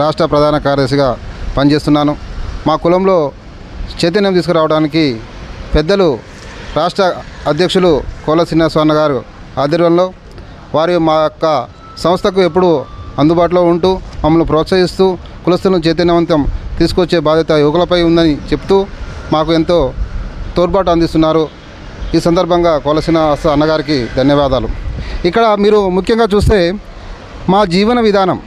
రాష్ట్ర ప్రధాన కార్యదర్శిగా పనిచేస్తున్నాను. మా కులంలో చైతన్యం తీసుకురావడానికి పెద్దలు రాష్ట్ర అధ్యక్షులు కోల శ్రీనివాసన్న గారు ఆధ్వర్యంలో వారి మా యొక్క సంస్థకు ఎప్పుడు అందుబాటులో ఉంటూ మమ్మల్ని ప్రోత్సహిస్తూ కులస్తులను చైతన్యవంతం తీసుకొచ్చే బాధ్యత యువకులపై ఉందని చెప్తూ మాకు ఎంతో తోడ్పాటు అందిస్తున్నారు. ఈ సందర్భంగా కోల శ్రీనివాస అన్నగారికి ధన్యవాదాలు. ఇక్కడ మీరు ముఖ్యంగా చూస్తే మా జీవన విధానం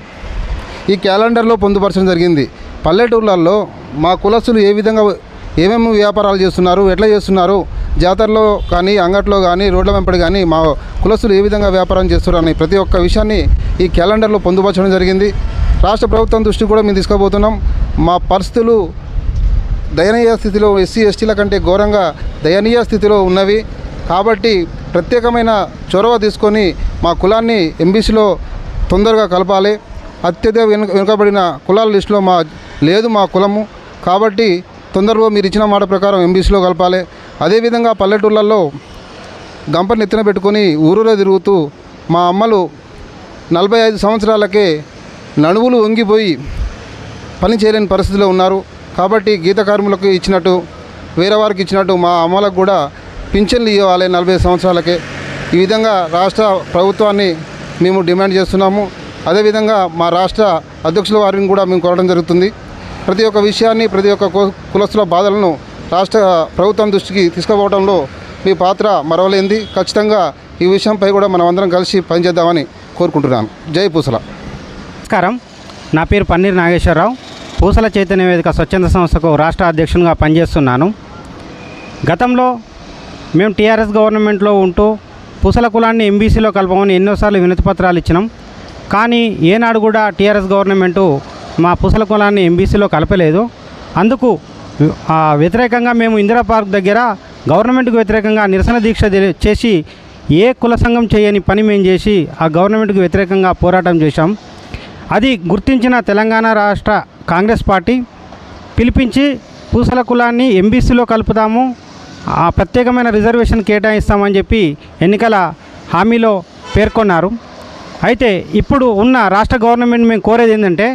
ఈ క్యాలెండర్లో పొందుపరచడం జరిగింది. పల్లెటూర్లలో మా కులస్తులు ఏ విధంగా ఏమేమి వ్యాపారాలు చేస్తున్నారు ఎట్లా చేస్తున్నారు జాతరలో కానీ అంగట్లో కానీ రోడ్ల వెంపడి కానీ మా కులస్తులు ఏ విధంగా వ్యాపారం చేస్తున్నారు అని ప్రతి ఒక్క విషయాన్ని ఈ క్యాలెండర్లో పొందుపరచడం జరిగింది. రాష్ట్ర ప్రభుత్వం దృష్టి కూడా మేము తీసుకోబోతున్నాం మా పరిస్థితులు దయనీయ స్థితిలో ఎస్సీ ఎస్టీల కంటే ఘోరంగా దయనీయ స్థితిలో ఉన్నవి. కాబట్టి ప్రత్యేకమైన చొరవ తీసుకొని మా కులాన్ని ఎంబీసీలో తొందరగా కలపాలి. అత్యధిక వెనుక వెనుకబడిన కులాల లిస్టులో మా లేదు మా కులము. కాబట్టి తొందరగా మీరు ఇచ్చిన మాట ప్రకారం ఎంబీసీలో కలపాలి. అదేవిధంగా పల్లెటూళ్ళల్లో గంప నెత్తిన పెట్టుకొని ఊరూరే తిరుగుతూ మా అమ్మలు నలభై ఐదు సంవత్సరాలకే నడువులు వంగిపోయి పని చేయలేని పరిస్థితిలో ఉన్నారు. కాబట్టి గీత కార్మికులకు ఇచ్చినట్టు వేరే వారికి ఇచ్చినట్టు మా అమ్మలకు కూడా పింఛన్లు ఇవ్వాలి నలభై సంవత్సరాలకే. ఈ విధంగా రాష్ట్ర ప్రభుత్వాన్ని మేము డిమాండ్ చేస్తున్నాము. అదేవిధంగా మా రాష్ట్ర అధ్యక్షుల వారిని కూడా మేము కోరడం జరుగుతుంది. ప్రతి ఒక్క విషయాన్ని ప్రతి ఒక్క కు- కులస్తుల బాధలను రాష్ట్ర ప్రభుత్వం దృష్టికి తీసుకుపోవడంలో మీ పాత్ర మరవలేంది ఖచ్చితంగా ఈ విషయంపై కూడా మనం అందరం కలిసి పనిచేద్దామని కోరుకుంటున్నాను. జై పూసల. నమస్కారం. నా పేరు పన్నీర్ నాగేశ్వరరావు. పూసల చైతన్య వేదిక స్వచ్ఛంద సంస్థకు రాష్ట్ర అధ్యక్షునిగా పనిచేస్తున్నాను. గతంలో మేము టీఆర్ఎస్ గవర్నమెంట్లో ఉంటూ పూసల కులాన్ని ఎంబీసీలో కలపమని ఎన్నోసార్లు వినతి పత్రాలు ఇచ్చినాం. కానీ ఏనాడు కూడా టీఆర్ఎస్ గవర్నమెంటు మా పూసల కులాన్ని ఎంబీసీలో కలపలేదు. అందుకు ఆ, వ్యతిరేకంగా మేము ఇందిరా పార్క్ దగ్గర గవర్నమెంట్కు వ్యతిరేకంగా నిరసన దీక్ష తెలి- చేసి ఏ కుల సంఘం చేయని పని మేము చేసి ఆ గవర్నమెంట్కు వ్యతిరేకంగా పోరాటం చేశాం. అది గుర్తించిన తెలంగాణ రాష్ట్ర కాంగ్రెస్ పార్టీ పిలిపించి పూసల కులాన్ని ఎంబీసీలో కలుపుతాము ఆ ప్రత్యేకమైన రిజర్వేషన్ కేటాయిస్తామని చెప్పి ఎన్నికల హామీలో పేర్కొన్నారు. అయితే ఇప్పుడు ఉన్న రాష్ట్ర గవర్నమెంట్ మేము కోరేది ఏంటంటే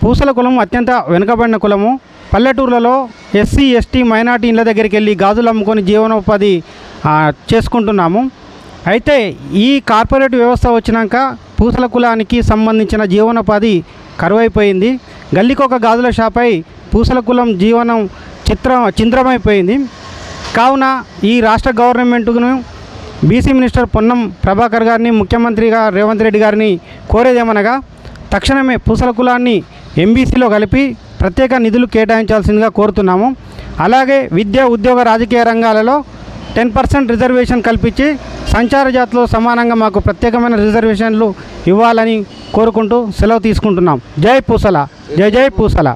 పూసల కులం అత్యంత వెనుకబడిన కులము. పల్లెటూర్లలో ఎస్సీ ఎస్టీ మైనార్టీ ఇళ్ళ దగ్గరికి వెళ్ళి గాజులు అమ్ముకొని జీవనోపాధి చేసుకుంటున్నాము. అయితే ఈ కార్పొరేట్ వ్యవస్థ వచ్చినాక పూసల కులానికి సంబంధించిన జీవనోపాధి కరువైపోయింది. గల్లీకొక గాజుల షాపై పూసల కులం జీవనం చిత్ర చింద్రమైపోయింది. కావున ఈ రాష్ట్ర గవర్నమెంట్ను బీసీ మినిస్టర్ పొన్నం ప్రభాకర్ గారిని ముఖ్యమంత్రిగా రేవంత్ రెడ్డి గారిని కోరేదేమనగా తక్షణమే పూసల కులాన్ని ఎంబీసీలో కలిపి ప్రత్యేక నిధులు కేటాయించాల్సిందిగా కోరుతున్నాము. అలాగే విద్య ఉద్యోగ రాజకీయ రంగాలలో టెన్ పర్సెంట్ రిజర్వేషన్ కల్పించి సంచార జాతిలో సమానంగా మాకు ప్రత్యేకమైన రిజర్వేషన్లు ఇవ్వాలని కోరుకుంటూ సెలవు తీసుకుంటున్నాం. జై పూసల జై జై పూసల.